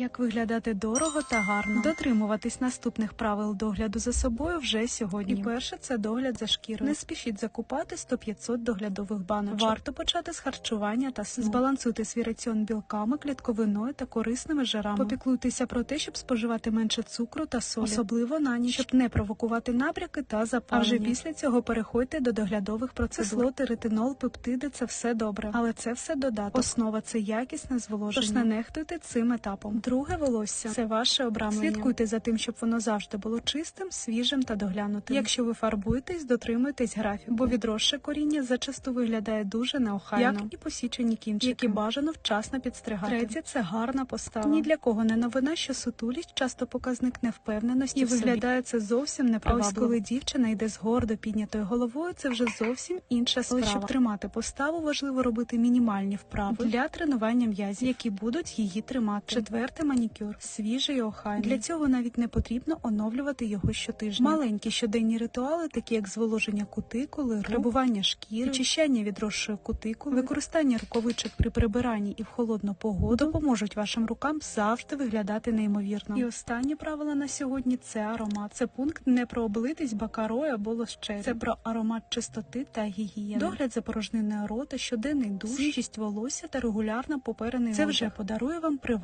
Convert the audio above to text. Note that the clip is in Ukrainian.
Як виглядати дорого та гарно. Дотримуватись наступних правил догляду за собою вже сьогодні. І перше це догляд за шкірою. Не спішіть закупати 100-500 доглядових баночок. Варто почати з харчування та сну. Збалансуйте свій раціон білками, клітковиною та корисними жирами. Попіклуйтеся про те, щоб споживати менше цукру та солі, особливо на ніч, щоб не провокувати набряки та запалення. А вже після цього переходьте до доглядових процедур. Кислоти, ретинол, пептиди це все добре, але це все додаток. Основа це якісне зволоження. Тож не нехтуйте цим етапом. Друге волосся це ваше обрамлення. Слідкуйте за тим, щоб воно завжди було чистим, свіжим та доглянутим. Якщо ви фарбуєтесь, дотримуйтесь графіку, бо відросше коріння зачасту виглядає дуже неохайно, як і посічені кінчики, які бажано вчасно підстригати. Третє це гарна постава. Ні для кого не новина, що сутулість часто показник невпевненості і виглядає це зовсім непривабливо. А ось коли дівчина йде з гордо піднятою головою, це вже зовсім інша справа. Але щоб тримати поставу, важливо робити мінімальні вправи для тренування м'язів, які будуть її тримати. Четверте манікюр свіжий і охайний. Для цього навіть не потрібно оновлювати його щотижня. Маленькі щоденні ритуали, такі як зволоження кутикули, рук, крабування шкіри, очищання відросшої кутикули, використання рукавичок при прибиранні і в холодну погоду допоможуть вашим рукам завжди виглядати неймовірно. І останнє правило на сьогодні це аромат. Це пункт не про облитись бакарою або лощею. Це про аромат чистоти та гігієни. Догляд за порожниною рота, щоденний душ, свіжість волосся та регулярно поперений Це вже подарує вам приват.